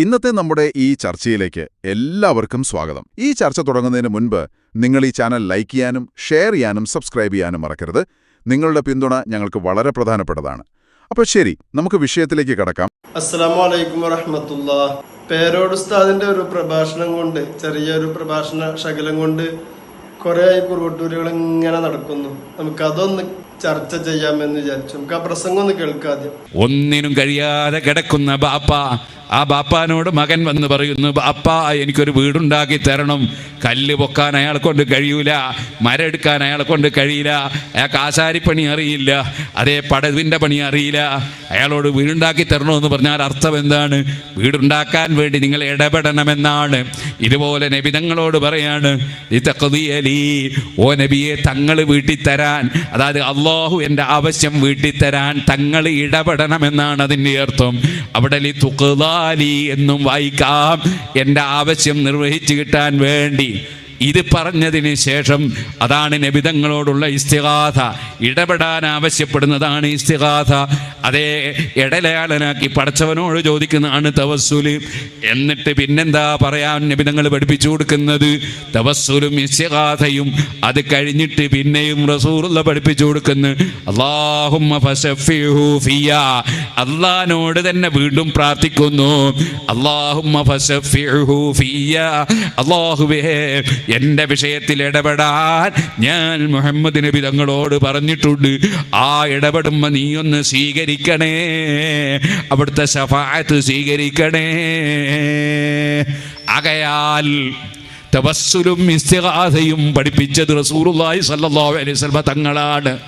ഇന്നത്തെ നമ്മുടെ ഈ ചർച്ചയിലേക്ക് എല്ലാവർക്കും സ്വാഗതം. ഈ ചർച്ച തുടങ്ങുന്നതിന് മുൻപ് നിങ്ങൾ ഈ ചാനൽ ലൈക്ക് ചെയ്യാനും ഷെയർ ചെയ്യാനും സബ്സ്ക്രൈബ് ചെയ്യാനും മറക്കരുത്. നിങ്ങളുടെ പിന്തുണ ഞങ്ങൾക്ക് വളരെ പ്രധാനപ്പെട്ടതാണ്. അപ്പോൾ ശരി നമുക്ക് വിഷയത്തിലേക്ക് കടക്കാം. അസ്സലാമു അലൈക്കും വറഹമത്തുള്ള. പേരോട് ഉസ്താദിന്റെ ഒരു പ്രഭാഷണം കൊണ്ട് ചെറിയൊരു പ്രഭാഷണ ശകലം കൊണ്ട് കുറെ കുറുവട്ടൂരുകൾ ഇങ്ങനെ നടക്കുന്നു. നമുക്ക് അതൊന്ന് ചർച്ച ചെയ്യാമെന്ന് വിചാരിച്ചു. നമുക്ക് ആ പ്രസംഗം ഒന്ന് കേൾക്കാദ്യം ഒന്നിനും കഴിയാതെ കിടക്കുന്ന ബാപ്പ. ആ ബാപ്പാനോട് മകൻ വന്ന് പറയുന്നു ബാപ്പ എനിക്കൊരു വീടുണ്ടാക്കി തരണം. കല്ല് പൊക്കാൻ അയാളെ കൊണ്ട് കഴിയൂല മരം എടുക്കാൻ അയാളെ കൊണ്ട് കഴിയില്ല അയാൾക്ക് ആശാരിപ്പണി അറിയില്ല അതേ പടവിന്റെ പണി അറിയില്ല. അയാളോട് വീടുണ്ടാക്കി തരണമെന്ന് പറഞ്ഞാൽ അർത്ഥം എന്താണ്? വീടുണ്ടാക്കാൻ വേണ്ടി നിങ്ങൾ ഇടപെടണമെന്നാണ്. ഇതുപോലെ നബിതങ്ങളോട് പറയാണ് ഇതഖദിയലി, ഓ നബിയെ തങ്ങൾ വീട്ടിൽ തരാൻ അതായത് അള്ളാഹു എന്റെ ആവശ്യം വീട്ടിൽ തരാൻ തങ്ങൾ ഇടപെടണമെന്നാണ് അതിന്റെ അർത്ഥം. അവിടെ തുക്കുതാലി എന്നും വായിക്കാം. എന്റെ ആവശ്യം നിർവഹിച്ചു കിട്ടാൻ വേണ്ടി. ഇത് പറഞ്ഞതിന് ശേഷം അതാണ് നബിതങ്ങളോടുള്ള ഇസ്തിഗാഥ. ഇടപെടാൻ ആവശ്യപ്പെടുന്നതാണ് ഇസ്തിഗാഥ. അതേ ഇടലയാളനാക്കി പടച്ചവനോട് ചോദിക്കുന്നതാണ് തവസ്സുൽ. എന്നിട്ട് പിന്നെന്താ പറയാൻ നബിതങ്ങൾ പഠിപ്പിച്ചു കൊടുക്കുന്നത്? തവസ്സുലും ഇസ്തിഗാഥയും അത് കഴിഞ്ഞിട്ട് പിന്നെയും റസൂറുള്ള പഠിപ്പിച്ചു കൊടുക്കുന്നു. അള്ളാഹുമ്മ തന്നെ വീണ്ടും പ്രാർത്ഥിക്കുന്നു. അള്ളാഹുവേ എന്റെ വിഷയത്തിൽ ഇടപെടാൻ ഞാൻ മുഹമ്മദ് നബി തങ്ങളോട് പറഞ്ഞിട്ടുണ്ട്. ആ ഇടപെടുമ്പോൾ നീ ഒന്ന് സ്വീകരിക്കണേ. അവിടുത്തെ ശഫായത്ത് സ്വീകരിക്കണേ. ആകയാൽ തവസ്സുലും ഇസ്തിഹാസയും പഠിപ്പിച്ചത് റസൂലുള്ളാഹി സല്ലാ അലൈഹി തങ്ങളാണ്.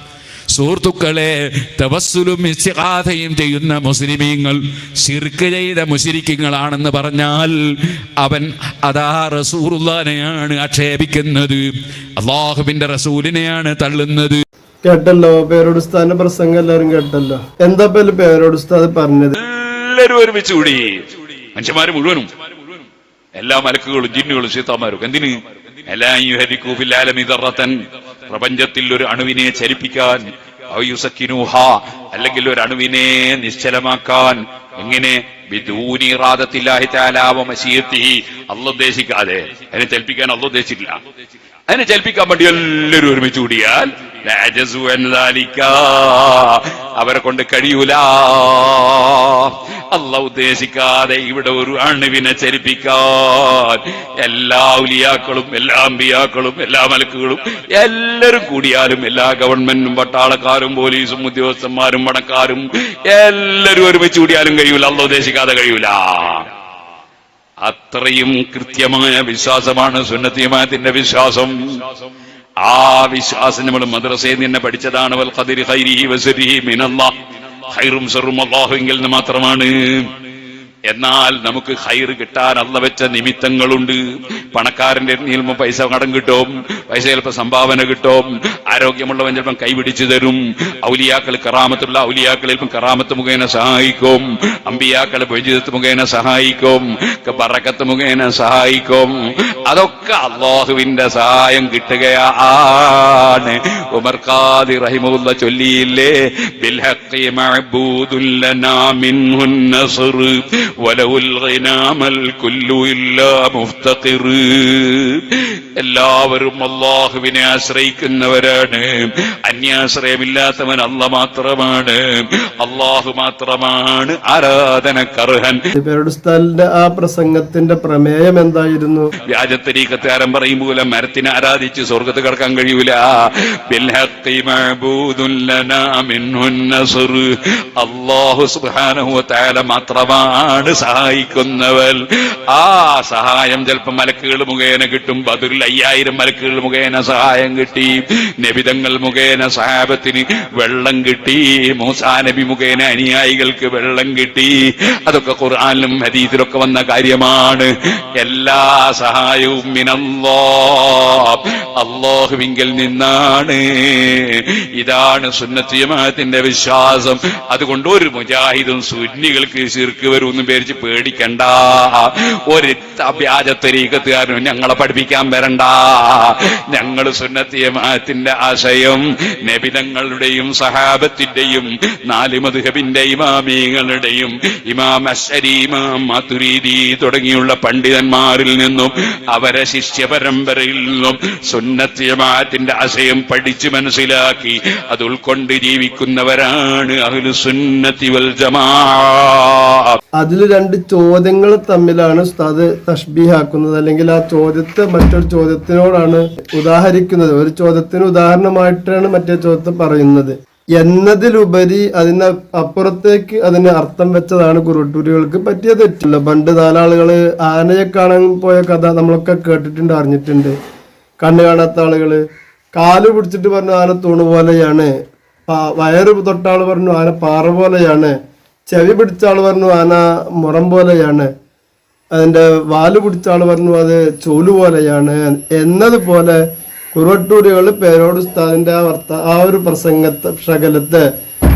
സുഹൃത്തുക്കളെ തവസ്സുലും ഇസ്തിഗാഥയും ചെയ്യുന്ന മുസ്ലിമീങ്ങൾ ശിർക്ക് ചെയ്ത മുശിരിക്കങ്ങളാണെന്ന് പറഞ്ഞാൽ അവൻ അതാ റസൂറുല്ലാനെയാണ് ആക്ഷേപിക്കുന്നത്. അള്ളാഹുവിന്റെ റസൂലിനെയാണ് തള്ളുന്നത്. കേട്ടല്ലോ പേരോട് ഉസ്താദിന്റെ പ്രസംഗം എല്ലാവരും കേട്ടല്ലോ. എന്താ പേര് പേരോട് ഉസ്താദ് പറഞ്ഞത്? എല്ലാവരും ഒരുമിച്ച് കൂടി. മനുഷ്യന്മാര് മുഴുവനും. എല്ലാ മലക്കുകളും ജിന്നുകളും സീതാമാരും എന്തിന്? എല്ലാം പ്രപഞ്ചത്തിൽ ഒരു അണുവിനെ ചലിപ്പിക്കാൻ ഔയുസക്കിനൂഹ അല്ലെങ്കിൽ ഒരു അണുവിനെ നിശ്ചലമാക്കാൻ എങ്ങനെ അല്ലുദ്ദേശിക്കാതെ അതിനെ ചലിപ്പിക്കാൻ അല്ല അതിനെ ചലിപ്പിക്കാൻ വേണ്ടി എല്ലാവരും ഒരുമിച്ച് കൂടിയാൽ. അവരെ കൊണ്ട് കഴിയൂല. അല്ല ഉദ്ദേശിക്കാതെ ഇവിടെ ഒരു അണുവിനെ ചരിപ്പിക്കാൻ എല്ലാ ഉലിയാക്കളും എല്ലാ അമ്പിയാക്കളും എല്ലാ മലക്കുകളും എല്ലാവരും കൂടിയാലും എല്ലാ ഗവൺമെന്റും പട്ടാളക്കാരും പോലീസും ഉദ്യോഗസ്ഥന്മാരും പണക്കാരും എല്ലാവരും ഒരുമിച്ച് കൂടിയാലും കഴിയൂല. അല്ല ഉദ്ദേശിക്കാതെ കഴിയൂല. അത്രയും കൃത്യമായ വിശ്വാസമാണ് സുന്നത്തിയമാത്തിന്റെ വിശ്വാസം. ആ വിശ്വാസം നമ്മൾ മദ്രസയിൽ നിന്ന് പഠിച്ചതാണ്. വൽ ഖദിരി ഖൈരിഹി വസരിഹി മിനല്ലാഹ്. ഖൈറും സറും അല്ലാഹുവിൽ നിന്ന് മാത്രമാണ്. എന്നാൽ നമുക്ക് ഹൈർ കിട്ടാൻ അല്ല വെച്ച നിമിത്തങ്ങളുണ്ട്. പണക്കാരന്റെ നിൽമ പൈസ കടം കിട്ടും. പൈസ ചിലപ്പോൾ സംഭാവന കിട്ടും. ആരോഗ്യമുള്ളവൻ ചിലപ്പം കൈപിടിച്ചു തരും. ഔലിയാക്കൾ കറാമത്തുള്ള ഔലിയാക്കൾ ചിലപ്പം കറാമത്ത് മുഖേന സഹായിക്കും. അമ്പിയാക്കൾ ബൈജിതത്ത് മുഖേന സഹായിക്കും. പറക്കത്ത് മുഖേന സഹായിക്കും. അതൊക്കെ അള്ളാഹുവിന്റെ സഹായം കിട്ടുകയാണ്. ഉമർ ഖാദി റഹിമുള്ള ചൊല്ലിയില്ലേ ولو الغنى ما الكل إلا مفتقر. എല്ലാവരും അള്ളാഹുവിനെ ആശ്രയിക്കുന്നവരാണ്. അന്യാശ്രയമില്ലാത്തവൻ അല്ല മാത്രമാണ്. അള്ളാഹു മാത്രമാണ് ആരാധനക്കർഹൻ. കർഹൻ ഉസ്താദിന്റെ ആ പ്രസംഗത്തിന്റെ പ്രമേയം എന്തായിരുന്നു? വ്യാജത്തരീക്കത്താരം പറയും പോലെ മരത്തിനെ ആരാധിച്ച് സ്വർഗത്ത് കിടക്കാൻ കഴിയൂല. അള്ളാഹു സുഹാനുല മാത്രമാണ് സഹായിക്കുന്നവൻ. ആ സഹായം ചിലപ്പോൾ മലക്കുകൾ മുഖേന കിട്ടും ബദറിൽ അയ്യായിരം മലക്കുകൾ മുഖേന സഹായം കിട്ടി. നബിതങ്ങൾ മുഖേന സഹാബത്തിന് വെള്ളം കിട്ടി. മൂസാ നബി മുഖേന അനുയായികൾക്ക് വെള്ളം കിട്ടി. അതൊക്കെ ഖുർആനിലും ഹദീസിലൊക്കെ വന്ന കാര്യമാണ്. എല്ലാ സഹായവും മിനല്ലോ. അള്ളാഹുവിങ്കിൽ നിന്നാണ്. ഇതാണ് സുന്നത്തിയമാത്തിന്റെ വിശ്വാസം. അതുകൊണ്ട് ഒരു മുജാഹിദും സുന്നികൾക്ക് ശിർക്ക് വരുമെന്ന് പേരിച്ച് പേടിക്കണ്ട. ഒരു വ്യാജത്തരീക്കത്തുകാരനും ഞങ്ങളെ പഠിപ്പിക്കാൻ വരണ്ട. ഞങ്ങൾ സുന്നത്തിയമാത്തിന്റെ ആശയം നബിതങ്ങളുടെയും സഹാബത്തിന്റെയും നാല് മധുഹബിന്റെ ഇമാമീങ്ങളുടെയും ഇമാം അശ്വരി ഇമാം മധുരീതി തുടങ്ങിയുള്ള പണ്ഡിതന്മാരിൽ നിന്നും അവരെ ശിഷ്യ പരമ്പരയിൽ നിന്നും സുന്നത്തിയമാത്തിന്റെ ആശയം പഠിച്ചു മനസ്സിലാക്കി അത് ഉൾക്കൊണ്ട് ജീവിക്കുന്നവരാണ് അഹ്ലു സുന്നത്തി വൽ ജമാ. അതിൽ രണ്ട് ചോദ്യങ്ങൾ തമ്മിലാണ് ഉസ്താദ് തഷ്ബീഹാക്കുന്നത് അല്ലെങ്കിൽ ആ ചോദ്യത്തെ മറ്റൊരു ചോദ്യത്തിനോടാണ് ഉദാഹരിക്കുന്നത്. ഒരു ചോദ്യത്തിന് ഉദാഹരണമായിട്ടാണ് മറ്റേ ചോദ്യത്തെ പറയുന്നത്. എന്നതിലുപരി അതിന് അപ്പുറത്തേക്ക് അതിന് അർത്ഥം വെച്ചതാണ് കുറുട്ടൂരികൾക്ക് പറ്റിയ തെറ്റില്ല പണ്ട് നാലാളുകൾ ആനയെ കാണാൻ പോയ കഥ നമ്മളൊക്കെ കേട്ടിട്ടുണ്ട് അറിഞ്ഞിട്ടുണ്ട്. കണ്ണു കാണാത്ത ആളുകൾ കാൽ പിടിച്ചിട്ട് പറഞ്ഞു ആന തൂണ് പോലെയാണ് വയറ് തൊട്ടാൾ പറഞ്ഞു ആന പാറ പോലെയാണ് ചെവി പിടിച്ച ആൾ പറഞ്ഞു ആന മുറം പോലെയാണ്. അതിന്റെ വാൽ പിടിച്ച ആൾ പറഞ്ഞു അത് ചൂൽ പോലെയാണ്. എന്നതുപോലെ കുറുവട്ടൂരുകൾ പേരോട് ഉസ്താദിന്റെ ആ വർത്ത ആ ഒരു പ്രസംഗത്തെ ശകലത്തെ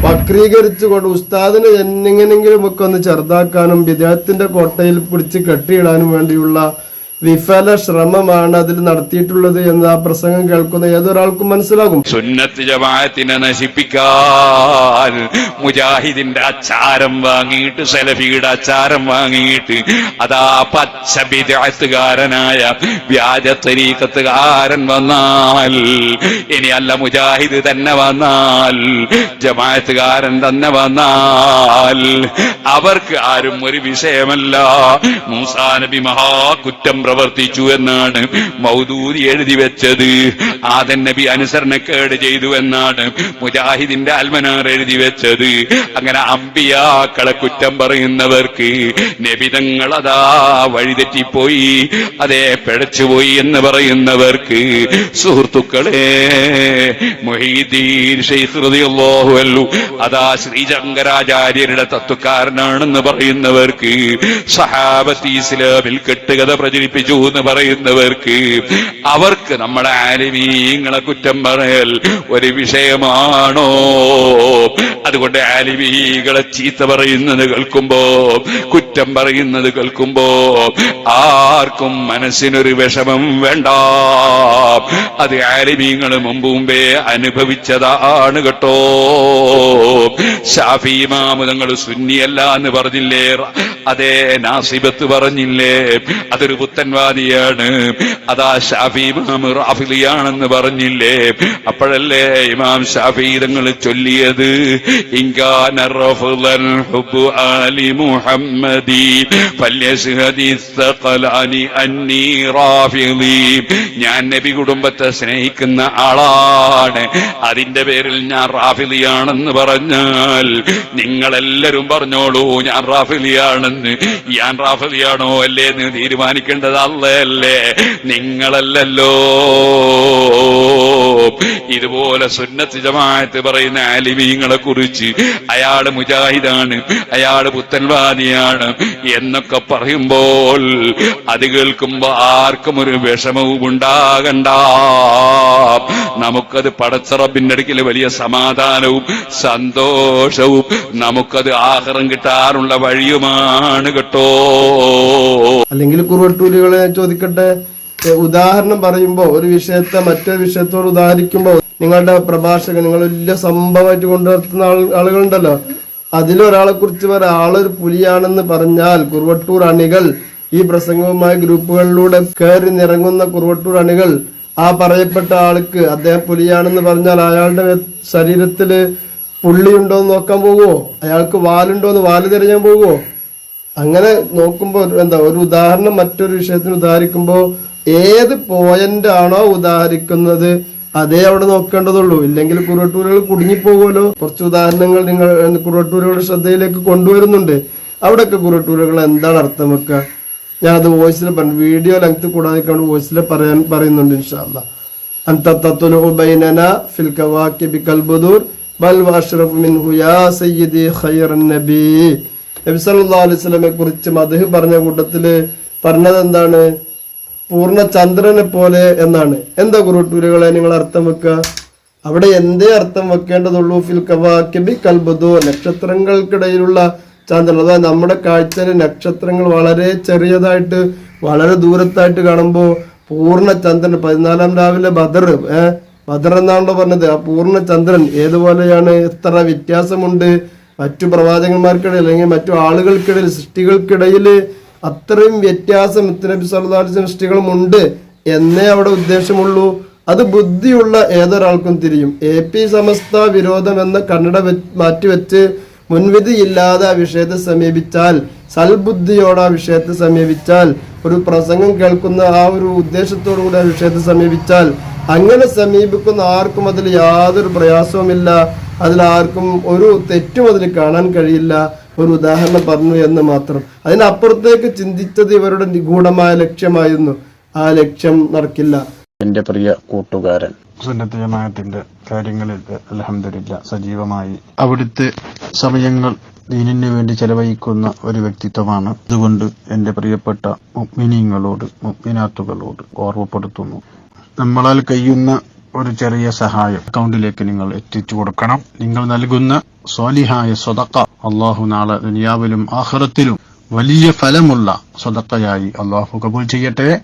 വക്രീകരിച്ചുകൊണ്ട് ഉസ്താദിനെ എന്നെങ്ങനെങ്കിലും ഒക്കെ ഒന്ന് ചെറുതാക്കാനും വിദേഹത്തിന്റെ കോട്ടയിൽ പിടിച്ച് കെട്ടിയിടാനും വേണ്ടിയുള്ള വിഫല ശ്രമമാണ് അതിൽ നടത്തിയിട്ടുള്ളത് എന്ന് ആ പ്രസംഗം കേൾക്കുന്ന ഏതൊരാൾക്കും മനസ്സിലാകും. സുന്നത്ത് ജമാഅത്തിനെ നശിപ്പിക്കാൻ മുജാഹിദിന്റെ അച്ചാരം വാങ്ങിയിട്ട് സലഫിയുടെ അച്ചാരം വാങ്ങിയിട്ട് അതാ പച്ച വിദഗ്ധകാരനായ വ്യാജ തരീക്കത്തുകാരൻ വന്നാൽ ഇനി അല്ല മുജാഹിദ് തന്നെ വന്നാൽ ജമാഅത്തുകാരൻ തന്നെ വന്നാൽ. അവർക്ക് ആരും ഒരു വിഷയമല്ല. മൂസാനബി മഹാകുറ്റം പ്രവർത്തിച്ചു എന്നാണ് മൗദൂദി എഴുതി വെച്ചത്. ആദൻ നബി അനുസരണക്കേട് ചെയ്തു എന്നാണ് മുജാഹിദിന്റെ അൽമനാർ എഴുതി വെച്ചത്. അങ്ങനെ അമ്പിയാക്കളെ കുറ്റം പറയുന്നവർക്ക് നബിതങ്ങൾ അതാ വഴിതെറ്റിപ്പോയി അതേ പിഴച്ചുപോയി എന്ന് പറയുന്നവർക്ക് സുഹൃത്തുക്കളെ അൻഹു അതാ ശ്രീശങ്കരാചാര്യരുടെ തത്വക്കാരനാണെന്ന് പറയുന്നവർക്ക് സഹാബത്തി ഇസ്ലാമിൽ കെട്ടുകഥ പ്രചരിപ്പിച്ചു എന്ന് പറയുന്നവർക്ക് അവർക്ക് നമ്മുടെ ആലിമീങ്ങളെ കുറ്റം പറയൽ ഒരു വിഷയമാണോ? അതുകൊണ്ട് ആലിമീകളെ ചീത്ത പറയുന്നത് കേൾക്കുമ്പോ കുറ്റം പറയുന്നത് കേൾക്കുമ്പോ ആർക്കും മനസ്സിനൊരു വിഷമം വേണ്ട. അത് ആലിമീങ്ങൾ മുമ്പ് മുമ്പേ അനുഭവിച്ചതാണ് കേട്ടോ. ഷാഫി മാമുദങ്ങൾ സുന്നിയല്ല എന്ന് പറഞ്ഞില്ലേ? അതേ നാസിബത്ത് പറഞ്ഞില്ലേ? അതൊരു ഷാഫിയൻവാദിയാണ് അതാ ഷാഫി ഇമാം റാഫിലിയാണെന്ന് പറഞ്ഞില്ലേ? അപ്പോഴല്ലേ ഇമാം ഷാഫി തങ്ങൾ ചൊല്ലിയത്? ഹുബു ആലി മുഹമ്മദി അന്നി റാഫിലി. ഞാൻ നബി കുടുംബത്തെ സ്നേഹിക്കുന്ന ആളാണ്. അതിന്റെ പേരിൽ ഞാൻ റാഫിലിയാണെന്ന് പറഞ്ഞാൽ നിങ്ങളെല്ലാരും പറഞ്ഞോളൂ ഞാൻ റാഫിലിയാണെന്ന്. ഞാൻ റാഫിലിയാണോ അല്ലേ എന്ന് തീരുമാനിക്കേണ്ടത്? അല്ലല്ലേ നിങ്ങളല്ലല്ലോ. ഇതുപോലെ സുന്നത്ത് ജമാഅത്ത് പറയുന്ന ആലിമീങ്ങളെ കുറിച്ച് അയാൾ മുജാഹിദാണ് അയാൾ പുത്തൻവാദിയാണ് എന്നൊക്കെ പറയുമ്പോൾ അത് കേൾക്കുമ്പോ ആർക്കും ഒരു വിഷമവും ഉണ്ടാകണ്ട. നമുക്കത് പടച്ചറബിന്റെ അടുക്കൽ വലിയ സമാധാനവും സന്തോഷവും നമുക്കത് ആഹാരം കിട്ടാറുള്ള വഴിയുമാണ് കേട്ടോ. അല്ലെങ്കിൽ കുറുവട്ടൂരുകളെ ചോദിക്കട്ടെ? ഉദാഹരണം പറയുമ്പോൾ ഒരു വിഷയത്തെ മറ്റൊരു വിഷയത്തോട് ഉദാഹരിക്കുമ്പോ നിങ്ങളുടെ പ്രഭാഷകൻ നിങ്ങൾ വലിയ സംഭവമായിട്ട് കൊണ്ടുവരുത്തുന്ന ആളുകളുണ്ടല്ലോ. അതിലൊരാളെ കുറിച്ച് ഒരാളൊരു പുലിയാണെന്ന് പറഞ്ഞാൽ കുറുവട്ടൂർ അണികൾ ഈ പ്രസംഗവുമായി ഗ്രൂപ്പുകളിലൂടെ കയറി നിറങ്ങുന്ന കുറുവട്ടൂർ അണികൾ ആ പറയപ്പെട്ട ആൾക്ക് അദ്ദേഹം പുലിയാണെന്ന് പറഞ്ഞാൽ അയാളുടെ ശരീരത്തിൽ പുള്ളിയുണ്ടോ എന്ന് നോക്കാൻ പോകുമോ അയാൾക്ക് വാലുണ്ടോ എന്ന് വാൽ തിരഞ്ഞാൻ പോകുമോ അങ്ങനെ നോക്കുമ്പോൾ എന്താ ഒരു ഉദാഹരണം മറ്റൊരു വിഷയത്തിന് ഉദാഹരിക്കുമ്പോൾ ഏത് പോയിന്റ് ആണോ ഉദാഹരിക്കുന്നത് അതേ അവിടെ നോക്കേണ്ടതുള്ളൂ. ഇല്ലെങ്കിൽ കുറുവട്ടൂരുകൾ കുടുങ്ങിപ്പോകുമല്ലോ. കുറച്ച് ഉദാഹരണങ്ങൾ നിങ്ങൾ കുറുവട്ടൂരുകളുടെ ശ്രദ്ധയിലേക്ക് കൊണ്ടുവരുന്നുണ്ട്. അവിടെയൊക്കെ കുറുവട്ടൂരുകൾ എന്താണ് അർത്ഥം വെക്കുക ഞാനത് വോയിസിൽ പറഞ്ഞു വീഡിയോ ലെങ്ത് കൂടാതെ കണ്ട് വോയിസിൽ പറയാൻ പറയുന്നുണ്ട് ഇൻഷാല്ല അന്തത്തുലുബൈനന ഫിൽ ബൽ വാഷറഫ് മിൻ ഹുയാ സയ്യിദി ഖൈറൻ സല്ലല്ലാഹു അലൈഹി വസല്ലമയെ കുറിച്ച് മധു പറഞ്ഞ കൂട്ടത്തിൽ പറഞ്ഞത് എന്താണ്? പൂർണ ചന്ദ്രനെ പോലെ എന്നാണ്. എന്താ കുറുട്ടൂരുകളെ നിങ്ങൾ അർത്ഥം വെക്കുക? അവിടെ എന്തേ അർത്ഥം വെക്കേണ്ടതുള്ളൂ? ഫിൽ കവാക്കിബി കൽബുദോ നക്ഷത്രങ്ങൾക്കിടയിലുള്ള ചന്ദ്രൻ. അതായത് നമ്മുടെ കാഴ്ചയിലെ നക്ഷത്രങ്ങൾ വളരെ ചെറിയതായിട്ട് വളരെ ദൂരത്തായിട്ട് കാണുമ്പോൾ പൂർണ ചന്ദ്രൻ. പതിനാലാം രാവിലെ ബദർ ഏഹ് ബദർ എന്നാണല്ലോ പറഞ്ഞത്. ആ പൂർണ ചന്ദ്രൻ ഏതുപോലെയാണ്? എത്ര വ്യത്യാസമുണ്ട്? മറ്റു പ്രവാചകന്മാർക്കിടയിൽ അല്ലെങ്കിൽ മറ്റു ആളുകൾക്കിടയിൽ സൃഷ്ടികൾക്കിടയിൽ അത്രയും വ്യത്യാസം നബി സല്ലല്ലാഹു അലൈഹി വസല്ലം സൃഷ്ടികളുമുണ്ട് എന്നേ അവിടെ ഉദ്ദേശമുള്ളൂ. അത് ബുദ്ധിയുള്ള ഏതൊരാൾക്കും തിരിയും. എ പി സമസ്ത വിരോധം എന്ന കണ്ണട മാറ്റിവെച്ച് മുൻവിധിയില്ലാതെ ആ വിഷയത്തെ സമീപിച്ചാൽ സൽബുദ്ധിയോടെ ആ വിഷയത്തെ സമീപിച്ചാൽ ഒരു പ്രസംഗം കേൾക്കുന്ന ആ ഒരു ഉദ്ദേശത്തോടു കൂടി ആ വിഷയത്തെ സമീപിച്ചാൽ അങ്ങനെ സമീപിക്കുന്ന ആർക്കും അതിൽ യാതൊരു പ്രയാസവുമില്ല. അതിൽ ആർക്കും ഒരു തെറ്റും അതിൽ കാണാൻ കഴിയില്ല. ഒരു ഉദാഹരണം പറഞ്ഞു എന്ന് മാത്രം. അതിനപ്പുറത്തേക്ക് ചിന്തിച്ചത് ഇവരുടെ നിഗൂഢമായ ലക്ഷ്യമായിരുന്നു. ആ ലക്ഷ്യം നടക്കില്ല. എന്റെ പ്രിയ കൂട്ടുകാരൻ. സുന്നത്ത് ജമാഅത്തിന്റെ കാര്യങ്ങളിൽ അലഹമില്ല സജീവമായി അവിടുത്തെ സമയങ്ങൾ ദീനിന് വേണ്ടി ചെലവഴിക്കുന്ന ഒരു വ്യക്തിത്വമാണ്. അതുകൊണ്ട് എന്റെ പ്രിയപ്പെട്ട മുഗ്മിനിയങ്ങളോട് മുഗ്മിനാത്തുകളോട് ഓർമ്മപ്പെടുത്തുന്നു. നമ്മളാൽ കഴിയുന്ന ഒരു ചെറിയ സഹായം അക്കൗണ്ടിലേക്ക് നിങ്ങൾ എത്തിച്ചു കൊടുക്കണം. നിങ്ങൾ നൽകുന്ന സ്വാലിഹായ സ്വതക്ക അള്ളാഹു നാളെ ദുനിയാവിലും ആഹ്റത്തിലും വലിയ ഫലമുള്ള സ്വതക്കയായി അള്ളാഹു കബൂൽ ചെയ്യട്ടെ.